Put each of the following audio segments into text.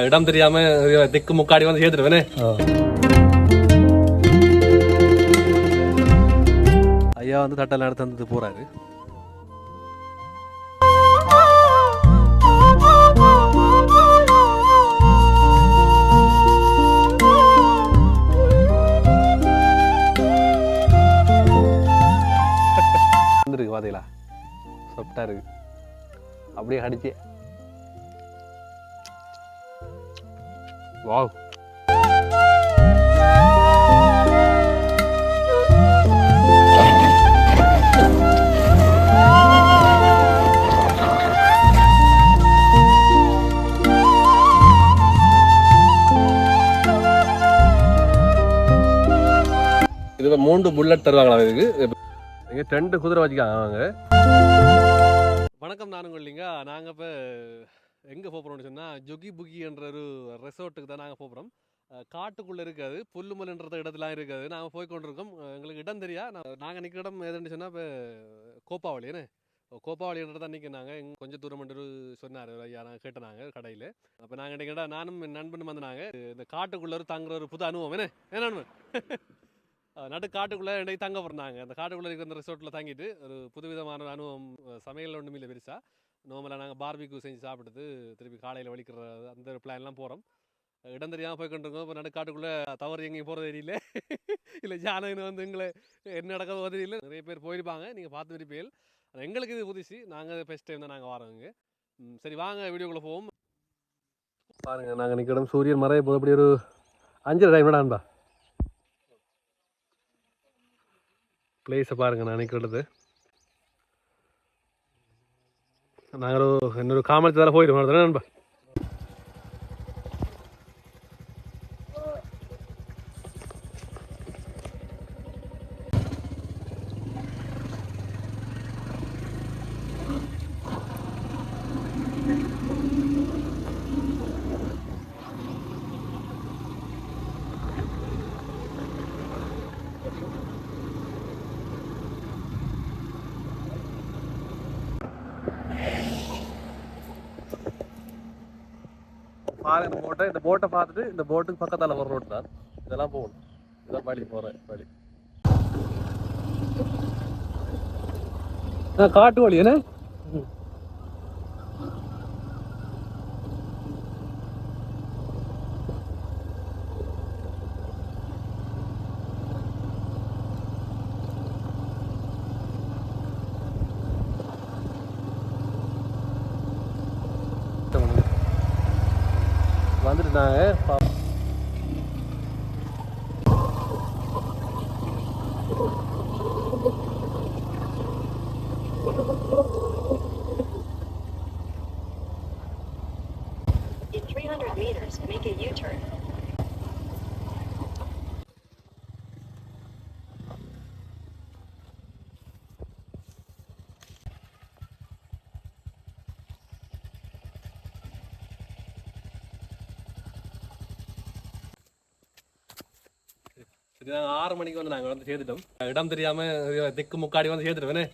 இடம் தெரியாம திக்கு முக்காடி வந்து சேர்த்துருவேனே ஐயா வந்து தட்டெல்லாம் எடுத்து வந்து போறாரு. வந்துருக்கு பாத்தீங்களா? சொப்டா இருக்கு. அப்படியே அடிச்சு. வாவ். இது மூன்று புல்லட் தருவாங்களா இதுக்கு? இங்க ரெண்டு குதிரை வச்சுக்காங்க அவங்க வணக்கம் நானுங்க இல்லைங்க நாங்கள் இப்போ எங்கே போகிறோம்னு சொன்னால் ஜொகி புகி என்ற ஒரு ரெசார்ட்டுக்கு தான் நாங்கள் போகிறோம் காட்டுக்குள்ளே இருக்காது புல்லுமல்ன்ற இடத்துலாம் இருக்காது. நாங்கள் போய் கொண்டிருக்கோம். எங்களுக்கு இடம் தெரியா? நாங்கள் நிற்கிற இடம் எதுன்னு சொன்னால் இப்போ கோப்பாவளி என்ன? கோப்பாவளின்றது தான் நிற்கிறாங்க எங்கள் கொஞ்சம் தூரம் மட்டும் சொன்னார் ஐயா நாங்கள் கேட்டனாங்க கடையில். அப்போ நாங்கள் நினைக்கிறா நானும் என் நண்பனும் வந்தாங்க இந்த காட்டுக்குள்ளே ஒரு தங்குற ஒரு புது அனுபவம் என்ன? என்ன நண்பன் நடு காட்டுக்குள்ளே இன்றைக்கு தங்க போகிறாங்க அந்த காட்டுக்குள்ளே இருக்கிற அந்த ரிசோர்ட்டில் தங்கிட்டு ஒரு புதுவிதமான ஒரு அனுபவம் சமையல் ஒன்றும் இல்லை பெருசாக நார்மலாக நாங்கள் பார்பிக்கு செஞ்சு சாப்பிட்டுட்டு திருப்பி காலையில் வலிக்கிற அந்த ஒரு பிளான்லாம் போகிறோம் இடம் தெரியாமல் போய் கொண்டிருக்கோம். இப்போ நடுக்காட்டுக்குள்ளே தவறு எங்கேயும் போகிறது தெரியல. இல்லை ஜானகன் வந்து எங்களை என்ன நடக்கிறதோ தெரியல. நிறைய பேர் போயிருப்பாங்க. நீங்கள் பார்த்து இருப்பீர்கள் ஆனால் எங்களுக்கு இது புதுசு. நாங்கள் ஃபஸ்ட் டைம் தான் நாங்கள் வரோங்க ம், சரி வாங்க வீடியோக்குள்ளே போவோம். பாருங்கள் நாங்கள் நிற்கிற சூரியன் மறைய போது அப்படி ஒரு அஞ்சரை டைம் விடான்பா பிளேஸை பாருங்க நான் நிற்கிறது நாங்கள் ஒரு இன்னொரு காமரத்தில் போயிடுவோம் நண்பா. பாருங்க இந்த போட்டை இந்த போட்டை பார்த்துட்டு இந்த போட்டுக்கு பக்கத்தால் ஒரு ரோடு தான். இதெல்லாம் போகணும். இதெல்லாம் வழி போகிறேன் வழி. காட்டு வழி என்ன? வந்துட்டு நாங்கள் ஆறு மணிக்கு வந்து நாங்கள் வந்து சேர்த்துட்டோம் இடம் தெரியாம திக்கு முக்காடி வந்து சேர்த்துருவேனே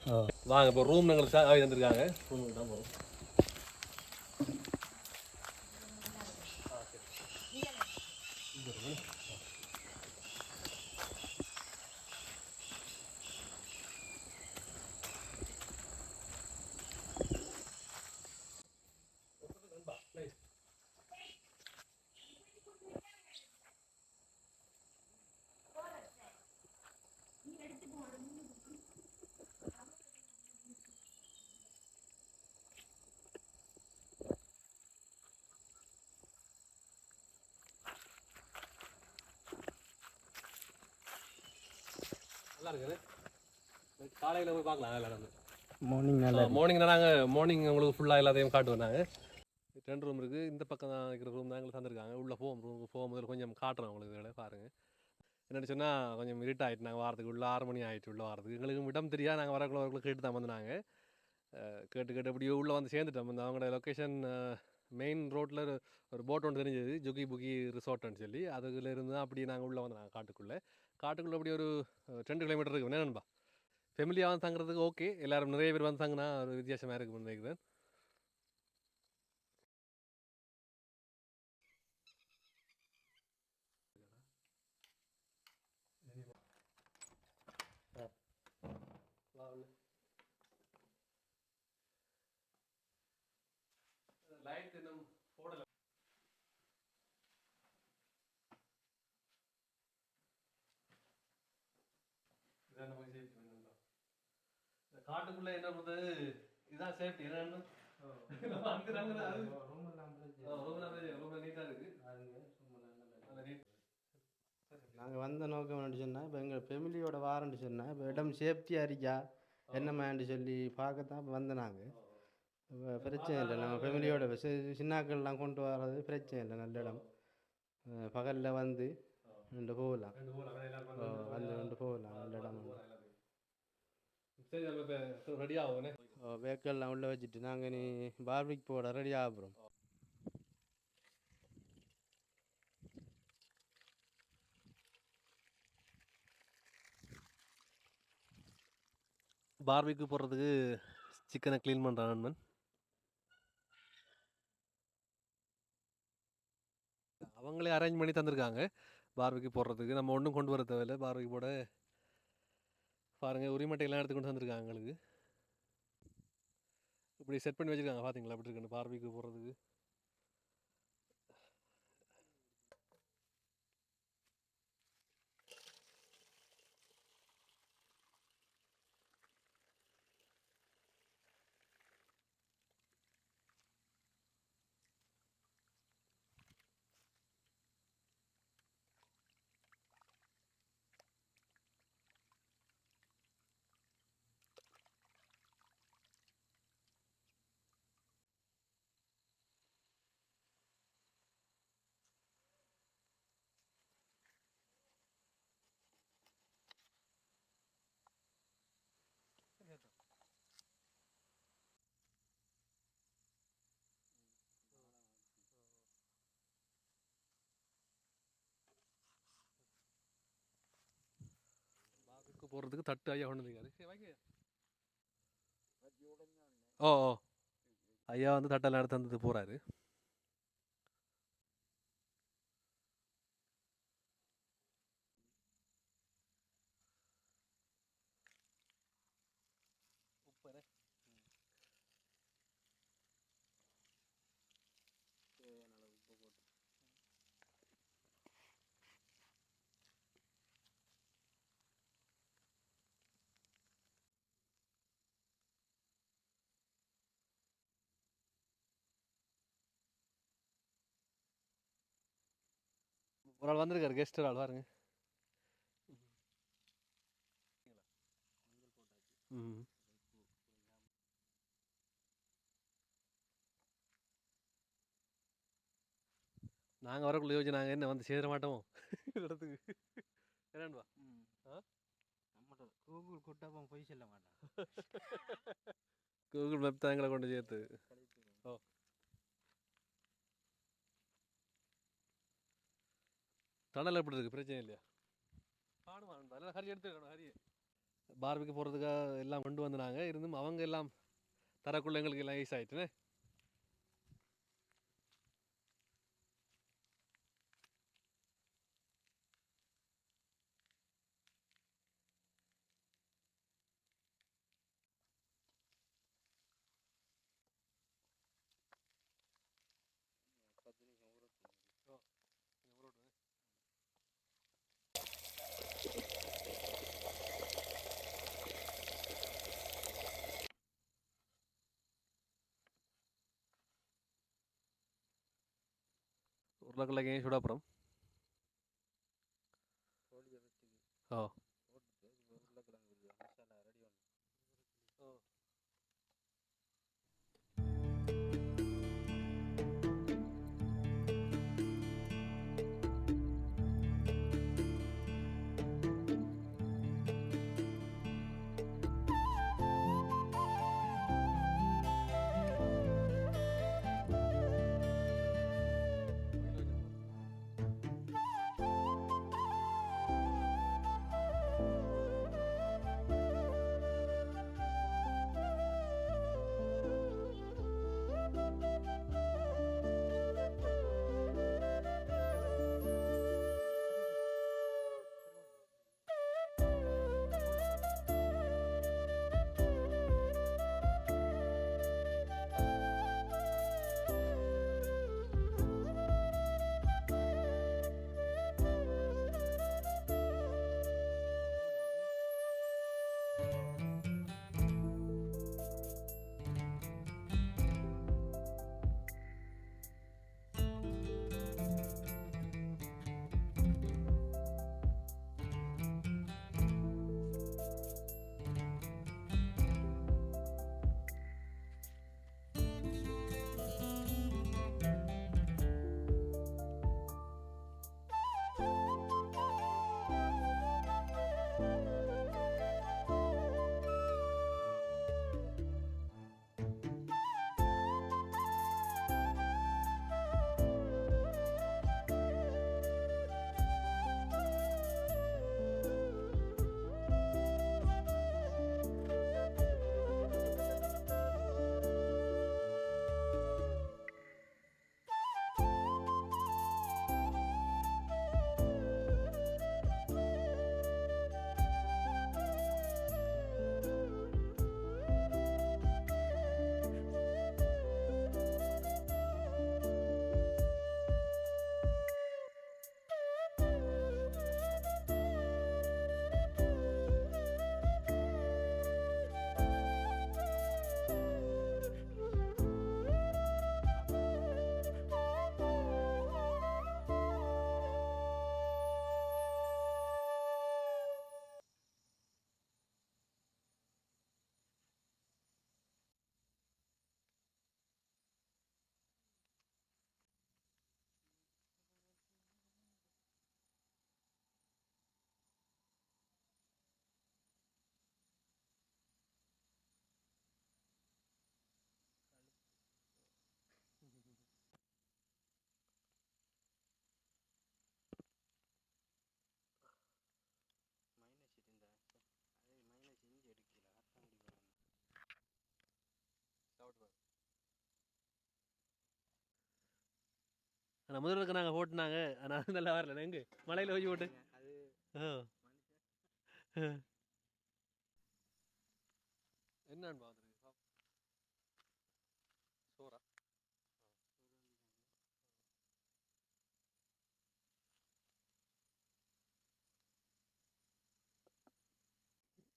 வாங்க இப்போ ரூம் எங்களுக்கு சாவி தந்திருக்காங்க ரூமுக்கு தான் போகிறோம் நல்லா இருக்குது காலையில் போய் பார்க்கலாம் இருந்து மார்னிங் நல்லா மார்னிங் நாங்கள் மார்னிங் உங்களுக்கு ஃபுல்லாக எல்லாத்தையும் காட்டுவோம் நாங்கள் ரெண்டு ரூம் இருக்குது இந்த பக்கம் தான் இருக்கிற ரூம் தான் எங்களுக்கு தந்திருக்காங்க. உள்ளே போவோம் ரூமுக்கு முதல்ல கொஞ்சம் காட்டுறோம் உங்களுக்கு இதில் பாருங்கள் என்னென்னு சொன்னால் கொஞ்சம் இருட் ஆகிட்டு நாங்கள் வாரத்துக்கு உள்ள ஆறு மணி ஆகிட்டு உள்ள வாரத்துக்கு. எங்களுக்கு இடம் தெரியாது நாங்கள் வரக்குள்ள வரக்குள்ள கேட்டு தான் வந்து நாங்கள் கேட்டு கேட்டு அப்படியே உள்ளே வந்து சேர்ந்துட்டோம். இந்த அவங்களோட லொக்கேஷன் மெயின் ரோட்டில் ஒரு போட் ஒன்று தெரிஞ்சது ஜுகி புகி ரிசார்ட்னு சொல்லி. அதுல இருந்து தான் அப்படியே நாங்கள் உள்ளே வந்தோம் காட்டுக்குள்ளே. காட்டுக்குள்ளே அப்படி ஒரு ரெண்டு கிலோமீட்டர் இருக்கு. என்ன நண்பா? வந்து தங்குறதுக்கு ஓகே எல்லோரும் நிறைய பேர் வந்து தங்கினா ஒரு வித்தியாசமாக இருக்கும்னு நினைக்கிறேன். காட்டுக்குள்ள என்ன பண்றது இதான் சேஃப்டி என்னன்னு. நாங்கள் வந்த நோக்கம் என்ன சொன்னால் இப்போ எங்கள் ஃபெமிலியோட வாரண்ட்டு சொன்னால் இப்போ இடம் சேஃப்டியாக இருக்கா? என்னம்மான்னு சொல்லி பார்க்கத்தான் இப்போ வந்த நாங்கள் இப்போ பிரச்சனை இல்லை. நம்ம ஃபெமிலியோட சின்னாக்கள்லாம் கொண்டு வர்றது பிரச்சனை இல்லை. நல்ல இடம். பகலில் வந்து ரெண்டு போகலாம். வந்து ரெண்டு போகலாம். நல்ல இடம் சரி நம்ம இப்போ ரெடி ஆகும்னே வேக்கல்லாம் உள்ளே வச்சுட்டு நாங்கள் நீ பார்பிக் போட ரெடி ஆகிறோம் பார்பிக்கு போடுறதுக்கு சிக்கனை க்ளீன் பண்ணுறான் நண்பன் அவங்களே அரேஞ்ச் பண்ணி தந்திருக்காங்க. பார்பிக்கு போடுறதுக்கு. நம்ம ஒன்றும் கொண்டு வர தேவையில்ல. பார்பிக்கு போட பாருங்கள் உரிமட்டையெல்லாம் எடுத்து கொண்டு வந்திருக்காங்க எங்களுக்கு இப்படி செட் பண்ணி வச்சுருக்காங்க பார்த்தீங்களா அப்படி இருக்குன்னு பார்பிக்கு போடுறதுக்கு. பார்பிக்கு போடுறதுக்கு தட்டு ஐயா கொண்டு வந்திருக்காரு. ஓ ஓ. ஐயா வந்து தட்டெல்லாம் எடுத்து தந்துட்டு போகிறாரு ஒரு ஆள் வந்திருக்காரு கெஸ்ட் ஒரு ஆள் பாருங்க. ம் நாங்கள் வரக்குள்ள யோசிச்சு நாங்கள் என்ன வந்து சேர மாட்டோமோ? இந்த இடத்துக்கு கூகுள் கூட்டப்போ போய் சொல்ல மாட்டான். கூகுள் மேப் தான் எங்களை கொண்டு சேர்த்து. ஓ. தணல் எப்படி இருக்கு பிரச்சனை இல்லையா? காணுமா? அதெல்லாம் ஹரி எடுத்துக்கணும் ஹரி. பார்பிக்கு போகிறதுக்காக எல்லாம் கொண்டு வந்தாங்க இருந்தும் அவங்க எல்லாம் தரக்குள்ள எங்களுக்கு எல்லாம் ஈஸ் ஆயிட்டுனே உருளைக்கிழங்கு சுட அப்புறம் ஓ ஆனால் முதலுக்கு நாங்கள் போட்டுனாங்க. ஆனால் நல்லா வரல. எங்கே? மலையில் போட்டு. ஆ. என்னன்னு பாத்துருக்கு சோறா?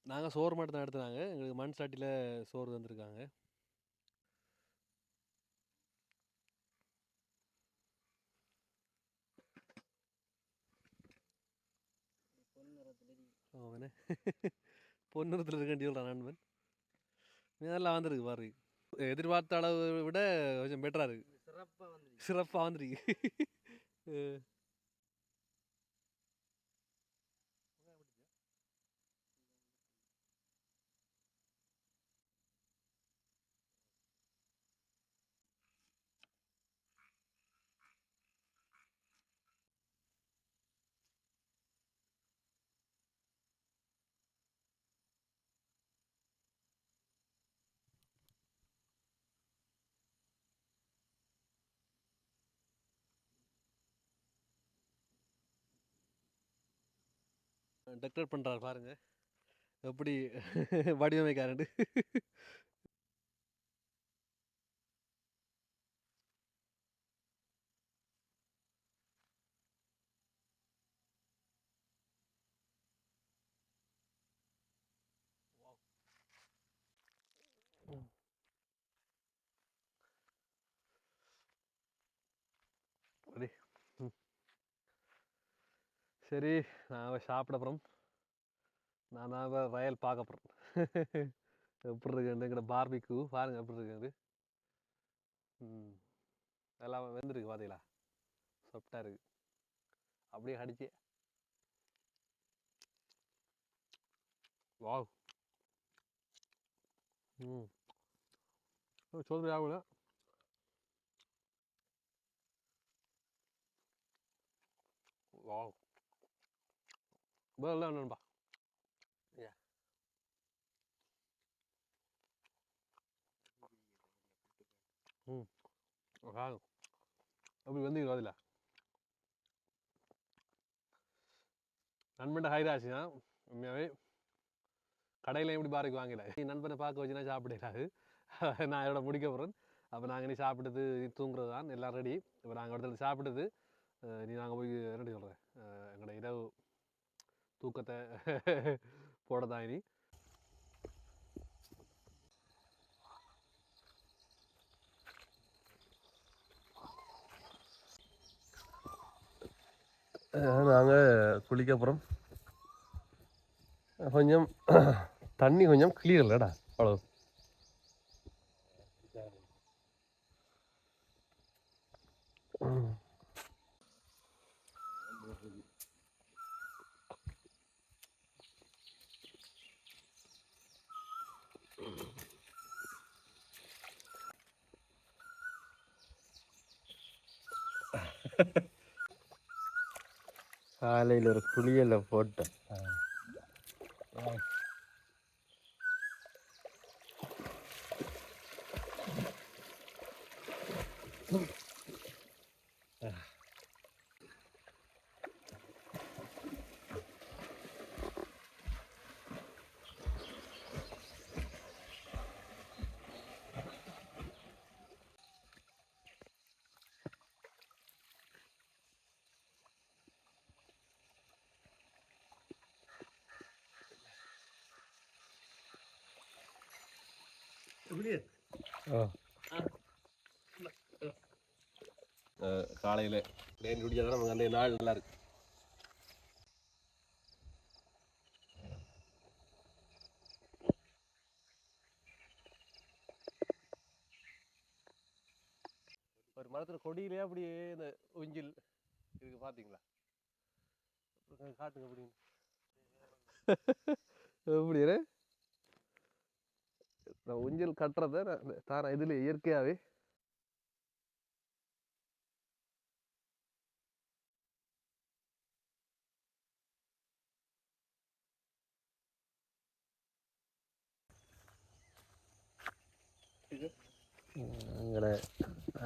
நாங்கள் சோறு மட்டும் தான் எடுத்துனாங்க. எங்களுக்கு மண் சட்டியில் சோறு தந்துருக்காங்க. அவனே. பொன்னிறத்தில் இருக்கேன் சொல்கிறான் நண்பன். நல்லா வந்திருக்கு பாரு. எதிர்பார்த்த அளவு விட கொஞ்சம் பெட்டராக இருக்கு. சிறப்பாக வந்து சிறப்பாக வந்திருக்கு. டெக்ரேட் பண்ணுறாரு பாருங்க. எப்படி வடிவமைக்காரண்டு சரி ம். சரி நான் சாப்பிட அப்புறம் நான் தான் வயல் பார்க்க போகிறேன் எப்படி இருக்கு எங்கட பார்பிக்கு பாருங்க எப்படி இருக்குது ம். எல்லாம் வெந்திருக்கு பார்த்தீங்களா சாஃப்டாக இருக்கு. அப்படியே அடிச்சு. வாவ். ம். சோதனை ஆகல வாவ். வேலை நண்பா Yeah. ம் அப்படி வந்து அதில்? நண்பன் ஹைராசி தான் உண்மையாகவே கடையில் எப்படி பாருக்கு வாங்கல நீ நண்பனை பார்க்க வச்சுனா சாப்பிடாது நான் இதோட முடிக்க போகிறேன் அப்போ நாங்கள் நீ சாப்பிட்டது தூங்குறது தான் எல்லாம் ரெடி இப்போ நாங்கள் இடத்துல சாப்பிட்டது நீ நாங்கள் போய் என்ன சொல்கிறேன் தூக்கத்தை போட தான் இனி நாங்கள் குளிக்க போகிறோம் கொஞ்சம் தண்ணி கொஞ்சம் கிளியர் இல்லைடா அவ்வளோ காலையில் ஒரு குளியலை போட்டேன். காலையில். டேன் குடிச்சா தான் நமக்கு அந்த நாள் நல்லா இருக்கு. ஒரு மரத்தில் கொடியிலே அப்படியே இந்த உஞ்சில் இருக்கு பார்த்தீங்களா காட்டுங்க அப்படின்னு எப்படி நான் ஊஞ்சல் கட்டுறத நான் தானே இதில் இயற்கையாகவே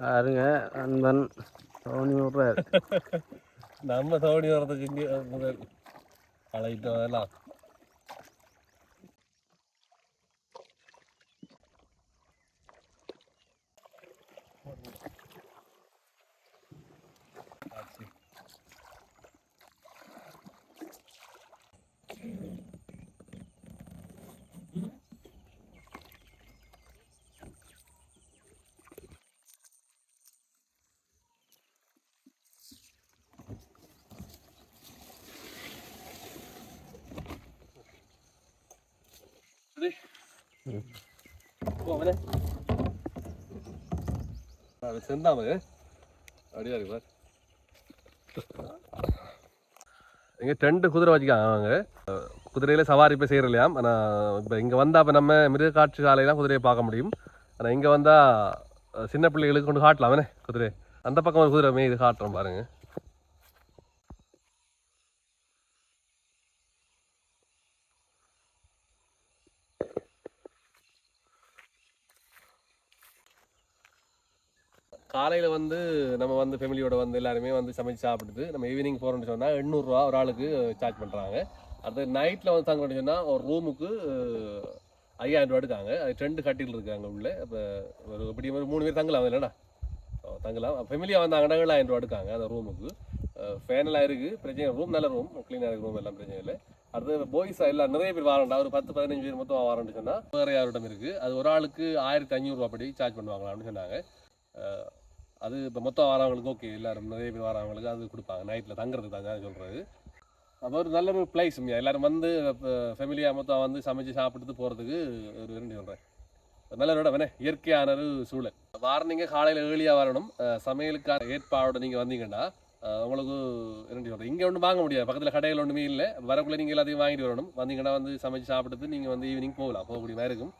பாருங்க அன்பன் தோணி விட்றாரு. நம்ம தோணி வர்றதுக்கு இங்கே முதல் பழகிட்டு அதெல்லாம் போவனே அது செந்தாம அப்படியா இருக்கு பார் இங்கே ரெண்டு குதிரை வச்சுக்காங்க அவங்க குதிரையில சவாரி இப்போ செய்யற இல்லையாம். ஆனால் இப்போ இங்கே வந்தால் இப்போ நம்ம மிருக காட்சி சாலையில தான் குதிரையை பார்க்க முடியும். ஆனால் இங்கே வந்தால் சின்ன பிள்ளைகளுக்கு கொண்டு காட்டலாமே. குதிரை? அந்த பக்கம் ஒரு குதிரை மே இது காட்டுறோம் பாருங்க. காலையில் வந்து நம்ம வந்து ஃபேமிலியோட வந்து எல்லாருமே வந்து சமைச்சு சாப்பிட்டுட்டு நம்ம ஈவினிங் போகிறோம்னு சொன்னால் எண்ணூறுரூவா ஒரு ஆளுக்கு சார்ஜ் பண்ணுறாங்க அடுத்து நைட்டில் வந்து தங்கணும்னு சொன்னால் ஒரு ரூமுக்கு ஐயாயிரம் ரூபா எடுக்காங்க. அது ரெண்டு கட்டில் இருக்காங்க உள்ளே. இப்போ ஒரு இப்படி ஒரு மூணு பேர் தங்கலாம் இல்லைடா. தங்கலாம். ஃபெமிலியாக வந்தாங்கன்னா ஏழாயிரம் ரூபா எடுக்காங்க அந்த ரூமுக்கு ஃபேனெல்லாம் இருக்குது பிரச்சனை ரூம் நல்ல ரூம் க்ளீனாக இருக்குது ரூம் எல்லாம் பிரச்சனை இல்லை. அடுத்து பாய்ஸ் எல்லாம் நிறைய பேர் வாரண்டா. ஒரு பத்து பதினஞ்சு பேர் மொத்தம் வாரண்ட்டு சொன்னால் வேறு யாரோடம் இருக்குது அது ஒரு ஆளுக்கு ஆயிரத்தி ஐநூறுரூவா படி சார்ஜ் பண்ணுவாங்களான்னு சொன்னாங்க. அது இப்போ மொத்தம் வரவங்களுக்கு ஓகே எல்லாரும் நிறைய பேர் வரவங்களுக்கு அது கொடுப்பாங்க. நைட்டில் தங்குறதுக்கு தாங்க சொல்கிறது அப்போ ஒரு நல்ல ஒரு பிளேஸ் எல்லாரும் வந்து ஃபேமிலியாக மொத்தம் வந்து சமைச்சு சாப்பிட்டு போகிறதுக்கு ஒரு விரும்பி சொல்கிறேன் நல்ல ஒரு இடம். இயற்கையான ஒரு சூழல். வாரம் நீங்கள் காலையில் ஏர்லியாக வரணும். சமையலுக்கான ஏற்பாடோட நீங்கள் வந்தீங்கன்னா உங்களுக்கு ரெண்டு சொல்கிறேன் இங்கே ஒன்றும் வாங்க முடியாது. பக்கத்தில் கடைகள் ஒன்றுமே இல்லை. வரக்குள்ளே நீங்கள் எல்லாத்தையும் வாங்கிட்டு வரணும். வந்தீங்கன்னா வந்து சமைச்சு சாப்பிட்டு நீங்கள் வந்து ஈவினிங் போகலாம். போகக்கூடிய மாதிரி இருக்கும்.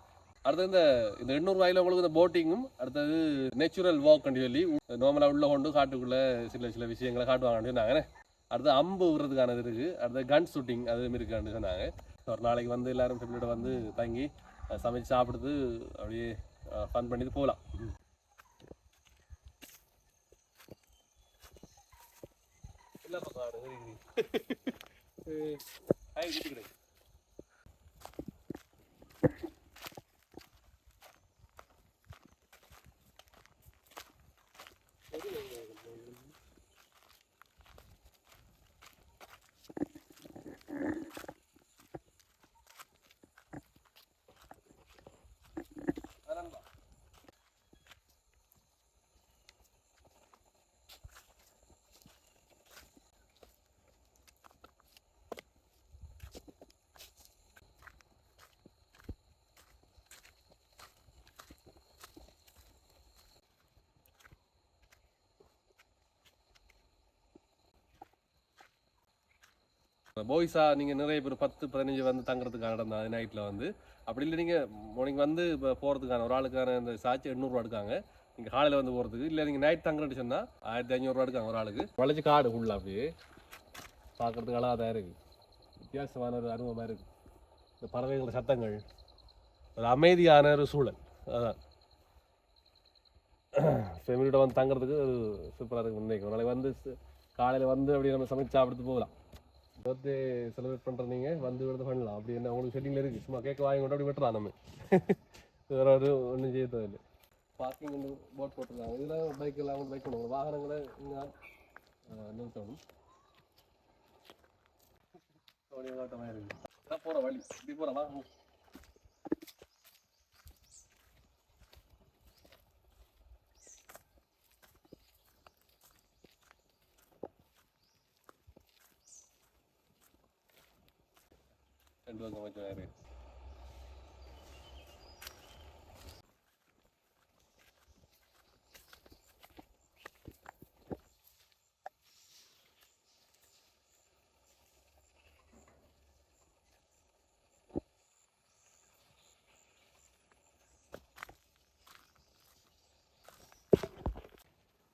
அடுத்து இந்த இந்த எண்ணூறு ரூபாயில உங்களுக்கு இந்த போட்டிங்கும் அடுத்தது நேச்சுரல் வாக்னு சொல்லி நார்மலாக உள்ள கொண்டு காட்டுக்குள்ள சில சில விஷயங்களை காட்டுவாங்கன்னு சொன்னாங்க அடுத்து அம்பு விடுறதுக்கானது இருக்கு. அடுத்து கன் ஷூட்டிங் அது மாதிரி இருக்கான்னு சொன்னாங்க. ஒரு நாளைக்கு வந்து எல்லாரும் ஃபேமிலியோட வந்து தங்கி சமைச்சு சாப்பிடுறது அப்படியே ஃபன் பண்ணிட்டு போகலாம் இல்லை பக்கம் போய்ஸா நீங்கள் நிறைய பேர் பத்து பதினஞ்சு வந்து தங்குறதுக்கான இடம் தான் நைட்டில் வந்து. அப்படி இல்லை நீங்கள் மார்னிங் வந்து இப்போ போகிறதுக்கான ஒரு ஆளுக்கான இந்த சாச்சி எண்ணூறுரூவா எடுக்காங்க. நீங்கள் காலையில் வந்து போகிறதுக்கு இல்லை நீங்கள் நைட் தங்குறேன்னு சொன்னால் ஆயிரத்தி ஐநூறுரூவா எடுக்காங்க ஒரு ஆளுக்கு. வளைச்சி காடு உள்ள அப்படியே. பார்க்குறதுக்கு அழகாக தான் இருக்குது வித்தியாசமான ஒரு அனுபவமாக இருக்குது இந்த பறவைகள் சத்தங்கள். ஒரு அமைதியான ஒரு சூழல். அதான். ஃபேமிலியோட வந்து தங்குறதுக்கு ஒரு சூப்பராக இருக்குது நினைக்கிறேன் நாளைக்கு வந்து காலையில் வந்து அப்படியே நம்ம சமைச்சு சாப்பிட்டு போகலாம். பர்த்டே செலிப்ரேட் பண்ணுற நீங்கள் வந்து விடுறது பண்ணலாம். அப்படி என்ன உங்களுக்கு செட்டிங்கில் இருக்குது சும்மா கேட்க வாங்கி கொண்டு அப்படி விட்டுலாம் நம்ம. வேற ஒரு ஒன்றும் செய்ய தேவையில்லை. பார்க்கிங் வந்து போட் போட்டுருக்காங்க. இதில் பைக் எல்லாம் பைக் பண்ணுவாங்க வாகனங்களை இங்கே நிறுத்தணும். போகிற வழி. இப்படி போகிறவா வாங்க ரெண்டு பக்கம் கொஞ்சம் இருக்கு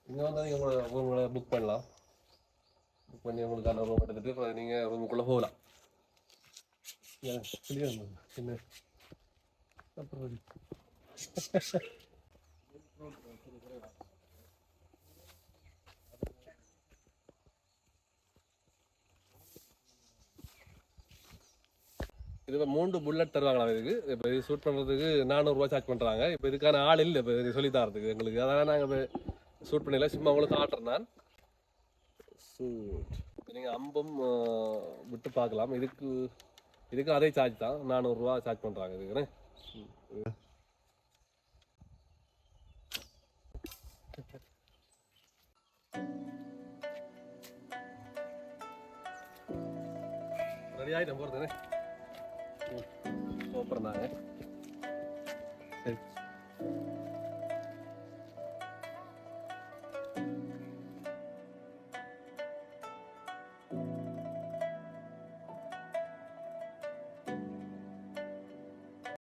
இங்கே வந்து நீங்கள் உங்களை உங்களை புக் பண்ணலாம் புக் பண்ணி உங்களுக்கான ரூம் எடுத்துகிட்டு அப்புறம் நீங்கள் ரூமுக்குள்ளே போகலாம் ஏன் கிளியர் என்ன அப்புறம் இது மூன்று புல்லட் தருவாங்களா இதுக்கு இப்போ இது ஷூட் பண்ணுறதுக்கு நானூறுரூவா சார்ஜ் பண்ணுறாங்க இப்போ இதுக்கான ஆள் இல்லை இப்போ இது சொல்லி தரதுக்கு எங்களுக்கு. அதனால் நாங்கள் இப்போ ஷூட் பண்ணல சும்மா உங்களுக்கு ஆர்டர் நான். ஷூட் நீங்கள் அம்பும் விட்டு பார்க்கலாம். இதுக்கு இதுக்கு அதே சார்ஜ் தான். நானூறுரூவா சார்ஜ் பண்ணுறாங்க இதுக்குன்னு ரெடி ஆகிட்டேன் போகிறதுன்னு சூப்பர் நாங்கள் சரி.